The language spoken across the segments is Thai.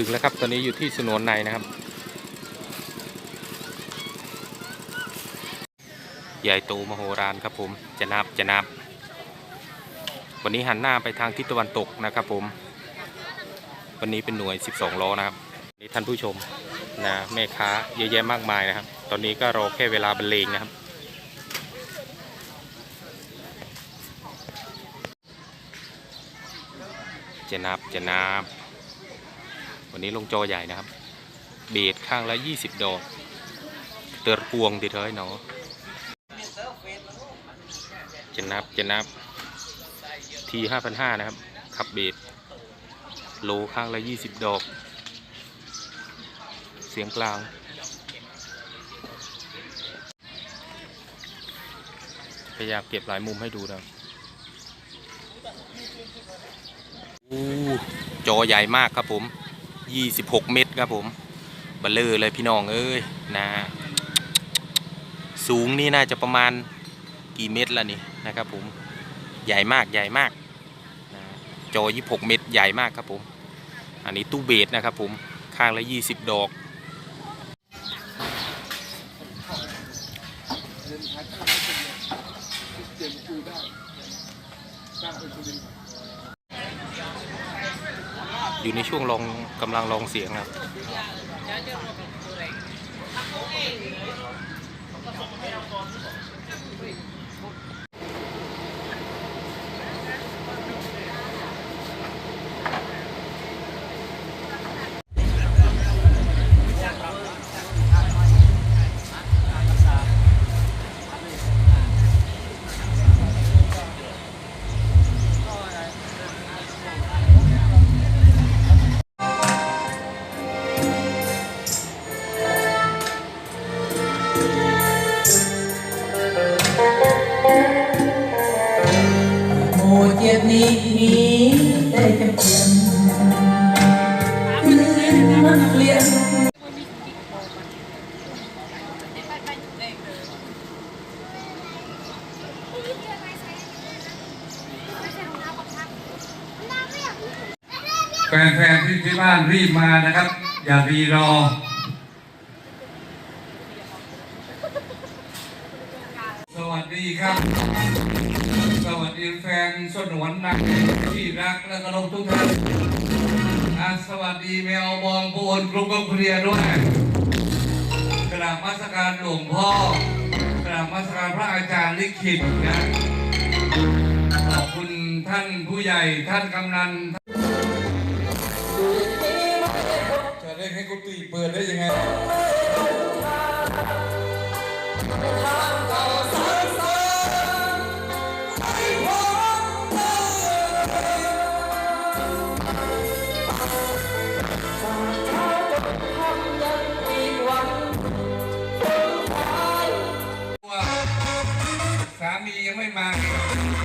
ถึงแล้วครับ ตอนนี้อยู่ที่สนวนในนะครับ ใหญ่โตมโหฬารครับผมจะนับจะนับ วันนี้หันหน้าไปทางทิศตะวันตกนะครับผม วันนี้เป็นหน่วย 12 ล้อนะครับนี่ท่านผู้ชมนะแม่ค้าเยอะแยะมากมายนะครับ ตอนนี้ก็รอแค่เวลาบรรเลงนะครับจะนับจะนับ วันนี้ลงจอใหญ่นะครับ เบสข้างละ 20 ดอก เตอร์พวงดีเถอยเนาะจะนับจะนับ ที 5,500 นะครับ ขับเบสโลข้างละ 20 ดอก เสียงกลางพยายามเก็บหลายมุมให้ดูนะครับอู้จอใหญ่มากครับผม 26 เมตรครับผมบลเลอร์เลยพี่น้องเอ้ยนะสูงนี่น่าจะประมาณกี่เมตรละนี่นะครับผมใหญ่มากใหญ่มากนะจอ 26 เมตรใหญ่มากครับผม อันนี้ตู้เบสนะครับผมข้างละ 20 ดอก อยู่ในช่วงลองกำลังลองเสียงครับ เจ็บนี้ได้จำเพียงพื้นมันเปลี่ยนแฟนๆที่ที่บ้านรีบมานะครับ อย่ารีรอ แฟนสนวนนักที่รักและกระลงทุกท่านอะสวัสดีแมวบองปูนกรุงกบเคลียด้วยกราบมาสการหลวงพ่อกราบมาสการพระอาจารย์ลิขิตนะขอบคุณท่านผู้ใหญ่ท่านกำนันจะเล่นให้กุฏิเปิดได้ยังไง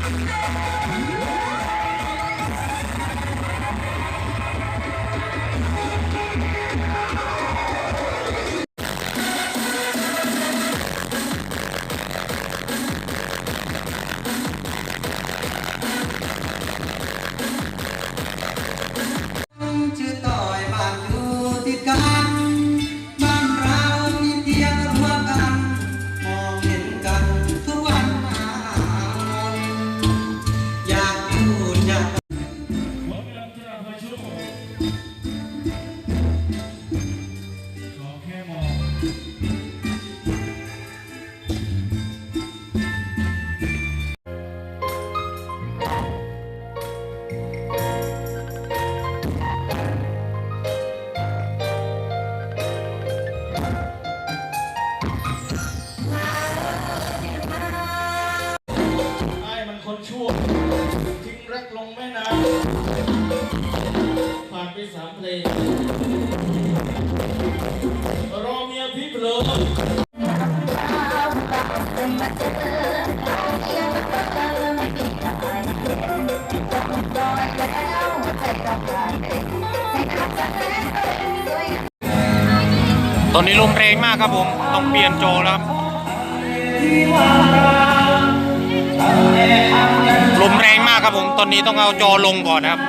Yeah! ไอ้มันคนชั่ว ทิ้งรักลงแม่น้ำผ่านไปสามเพลงรอเมียพี่เผลอ ตอนนี้ลมแรงมากครับผม ต้องเปลี่ยนโจแล้วครับลมแรงมากครับผม ตอนนี้ต้องเอาจอลงก่อนนะครับ